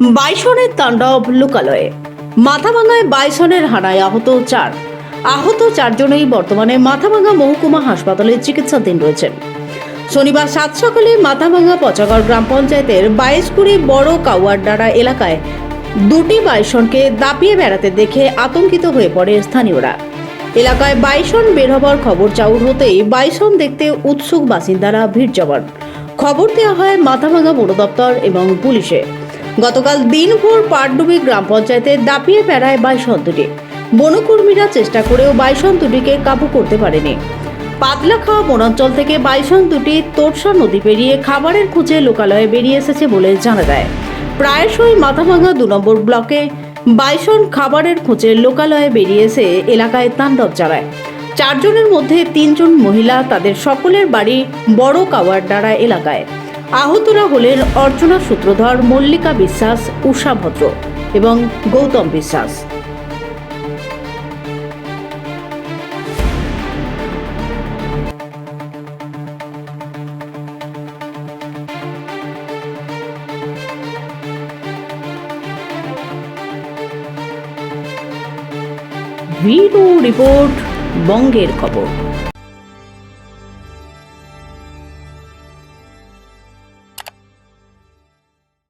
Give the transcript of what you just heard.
বাইসনের তাণ্ডব লোকালয়ে। মাথাভাঙায় বাইসনের হানায় আহত চার। আহত চারজনেই বর্তমানে মাথাভাঙা মহকুমা হাসপাতালে চিকিৎসাধীন রয়েছেন। শনিবার সাত সকালে মাথাভাঙা পচাগড় গ্রাম পঞ্চায়েতের বাইশকুড়ি বড় কাউয়ারডাড়া এলাকায় দুটি বাইসনকে দাপিয়ে বেড়াতে দেখে আতঙ্কিত হয়ে পড়ে স্থানীয়রা। এলাকায় বাইসন বের হবার খবর চাউর হতেই বাইসন দেখতে উৎসুক বাসিন্দারা ভিড় জমান। খবর দেওয়া হয় মাথাভাঙা বন দপ্তর এবং পুলিশে। গতকাল দিনভর পাটডুবি গ্রাম পঞ্চায়েতে দাপিয়ে বেড়ায় বাইসন দুটি বনকর্মীরা চেষ্টা করেও বাইসন দুটিকে কাবু করতে পারেনি। পাতলা খাওয়া বনাঞ্চল থেকে বাইসন দুটি তোরসা নদী পেরিয়ে খাবারের খুঁজে লোকালয়ে বেরিয়ে এসেছে বলে জানা যায়। প্রায়শই মাথাভাঙা দু নম্বর ব্লকে বাইসন খাবারের খোঁজে লোকালয়ে বেরিয়ে এসে এলাকায় তাণ্ডব চালায়। চারজনের মধ্যে তিনজন মহিলা, তাদের সকলের বাড়ি বড় কাওয়ারডাড়া এলাকায়। আহতরা হলেন অর্চনা সূত্রধর, মল্লিকা বিশ্বাস, উষা ভদ্র এবং গৌতম বিশ্বাস। ভিডিও রিপোর্ট, বঙ্গের খবর।